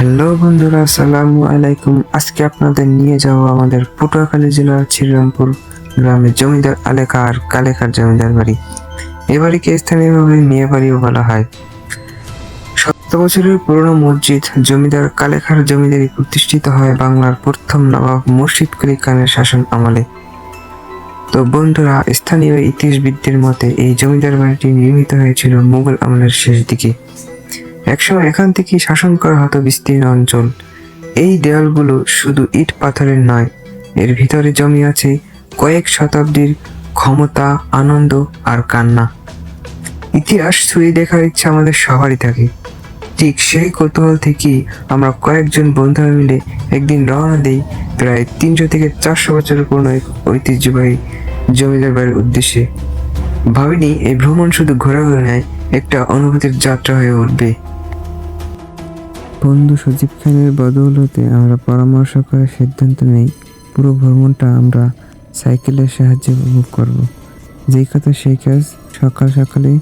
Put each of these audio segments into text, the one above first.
Hello বন্ধুরা, আসসালামু আলাইকুম। আজকে আপনাদের নিয়ে যাব আমাদের পটুয়াখালী জেলার শ্রীরামপুর গ্রামের জমিদার আলেখা আর কালেখার জমিদার বাড়ি। এ বাড়িকে স্থানীয়ভাবে মেয়ে বাড়িও বলা হয়। শত বছরের পুরনো মসজিদ জমিদার কালেখার জমিদারি প্রতিষ্ঠিত হয় বাংলার প্রথম নবাব মুর্শিদ কুলি খানের শাসন আমলে। তো বন্ধুরা, স্থানীয় ইতিহাসবিদদের মতে এই জমিদার বাড়িটি নির্মিত হয়েছিল মুঘল আমলের শেষ দিকে। একসময় এখান থেকে শাসন করা হতো বিস্তীর্ণ অঞ্চল। এই দেয়ালগুলো শুধু ইট পাথরের নয়, এর ভিতরে জমি আছে কয়েক শতাব্দীর ক্ষমতা, আনন্দ আর কান্না। ইতিহাস ছুঁয়ে দেখার ইচ্ছা আমাদের সবারই থাকে। ঠিক সেই কৌতূহল থেকেই আমরা কয়েকজন বন্ধুরা মিলে একদিন রওনা দিই প্রায় তিনশো থেকে চারশো বছরের পুরনো এক ঐতিহ্যবাহী জমিদার বাড়ির উদ্দেশ্যে। ভাবিনি এই ভ্রমণ শুধু ঘোরাঘুরি নয়, একটা অনুভূতির যাত্রা হয়ে উঠবে। বন্ধু সজীব খানের বদৌলতে আমরা পরামর্শ করে সিদ্ধান্ত নেই। পুরো ভ্রমণটা আমরা সাইকেলের সাহায্যে উপভোগ করব। যেই কথা সেই কাজ, সকাল সকালে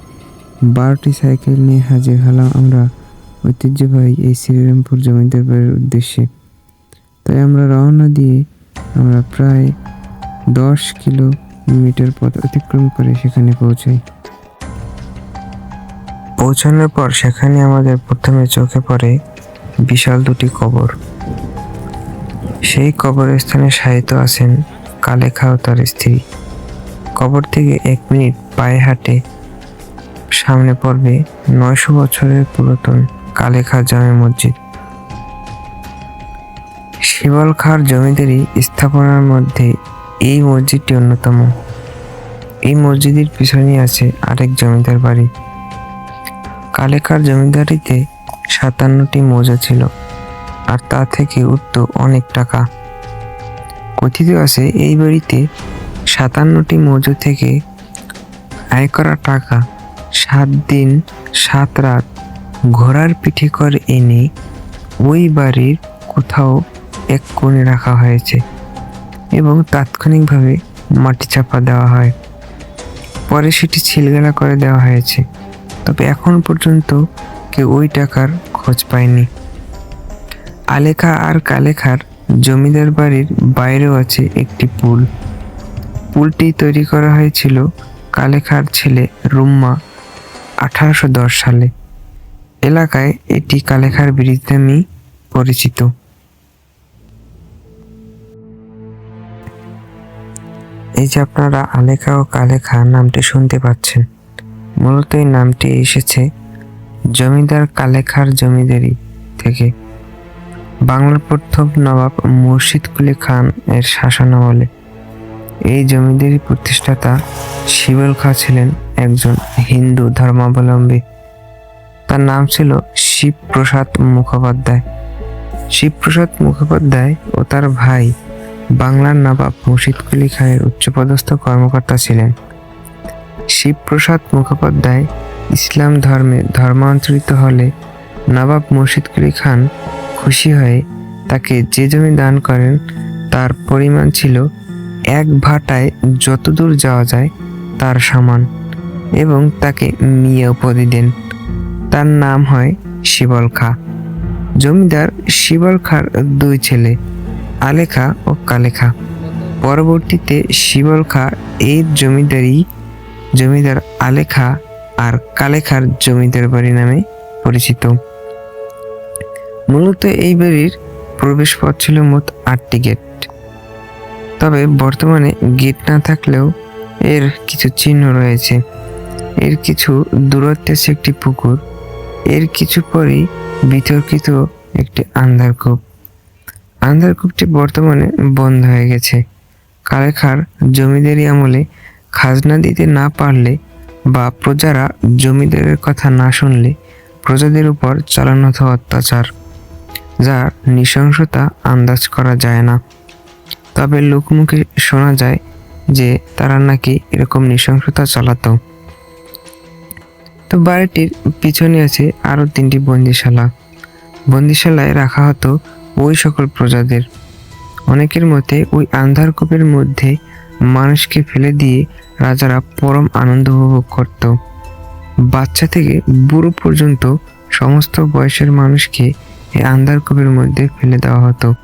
বারোটি সাইকেল নিয়ে হাজির হলাম আমরা ঐতিহ্যবাহী এই শ্রীরামপুর জমিদার বাড়ির উদ্দেশ্যে। তাই আমরা রওনা দিয়ে আমরা প্রায় দশ কিলোমিটার পথ অতিক্রম করে সেখানে পৌঁছাই। পৌঁছানোর পর সেখানে আমাদের প্রথমে চোখে পড়ে বিশাল দুটি কবর। সেই কবরস্থানে শায়িত আছেন কালেখা ও তার স্ত্রী। কবর থেকে এক মিনিট পায়ে হাঁটে। সামনে পড়বে নয়শো বছরের পুরাতন কালেখা জামে মসজিদ। শিবল খার জমিদারি স্থাপনার মধ্যে এই মসজিদটি অন্যতম। এই মসজিদের পিছনে আছে আরেক জমিদার বাড়ি। কালেকার জমিদারিতে সাতান্নটি মৌজা ছিল, আর তা থেকে উঠত অনেক টাকা। কথিত আছে, এই বাড়িতে সাতান্নটি মৌজা থেকে আয় করা টাকা সাত দিন, সাত রাত ঘোড়ার পিঠে করে এনে ওই বাড়ির কোথাও এক কোণে রাখা হয়েছে এবং তাৎক্ষণিকভাবে মাটি চাপা দেওয়া হয়। পরে সেটি ছিলগালা করে দেওয়া হয়েছে। তবে এখন পর্যন্ত ওই টাকার খোঁজ পায়নি। আলেখা আর কালেখার জমিদার বাড়ির বাইরেও আছে একটি পুল। পুলটি তৈরি করা হয়েছিল কালেখার ছেলে রুম্মা আঠারোশো দশ সালে। এলাকায় এটি কালেখার ব্রিজ নামেই পরিচিত। এই যে আপনারা আলেখা ও কালেখা নামটি শুনতে পাচ্ছেন। মূলত এই নামটি এসেছে জমিদার কালেখার জমিদারি থেকে। বাংলার প্রথম নবাব মুর্শিদ কুলি খান এর শাসনামলে এই জমিদারি প্রতিষ্ঠাতা শিবল খাঁ ছিলেন একজন হিন্দু ধর্মাবলম্বী। তার নাম ছিল শিবপ্রসাদ মুখোপাধ্যায়। শিবপ্রসাদ মুখোপাধ্যায় ও তার ভাই বাংলার নবাব মুর্শিদ কুলি খানের উচ্চপদস্থ কর্মকর্তা ছিলেন। শিবপ্রসাদ মুখোপাধ্যায় ইসলাম ধর্মে ধর্মান্তরিত হলে নবাব মুর্শিদ কুলি খান খুশি হয়ে তাকে যে জমি দান করেন, তার পরিমাণ ছিল এক ভাটায় যতদূর যাওয়া যায় তার সমান এবং তাকে মিয়া উপাধি দেন। তার নাম হয় শিবল খা। জমিদার শিবল খার দুই ছেলে, আলেখা ও কালেখা। পরবর্তীতে শিবল খা এই জমিদারি জমিদার আলেখা আর কালেখার জমিদার বাড়ি নামে পরিচিত। মূলত এই বাড়ির প্রবেশ পথ ছিল মোট আটটি গেট। তবে বর্তমানে গেট না থাকলেও এর কিছু চিহ্ন রয়েছে। এর কিছু দূরত্বে আছে একটি পুকুর। এর কিছু পরেই বিতর্কিত একটি আন্ধারকূপ। আন্ধারকূপটি বর্তমানে বন্ধ হয়ে গেছে। কালেখার জমিদারি আমলে খাজনা দিতে না পারলে বা প্রজারা জমিদারের কথা না শুনলে প্রজাদের উপর চালানো হতো অত্যাচার যার নৃশংসতা আন্দাজ করা যায় না। তবে লোকমুখে শোনা যায় যে তারা নাকি এরকম নৃশংসতা চালাতো। তো বাড়িটির পিছনে আছে আরও তিনটি বন্দিশালা। বন্দিশালায় রাখা হতো ওই সকল প্রজাদের। অনেকের মতে ওই আন্ধারকূপের মধ্যে মানুষকে ফেলে দিয়ে রাজারা পরম আনন্দ উপভোগ করত। বাচ্চা থেকে বুড়ো পর্যন্ত সমস্ত বয়সের মানুষকে এই আন্ধার কূপের মধ্যে ফেলে দেওয়া হতো।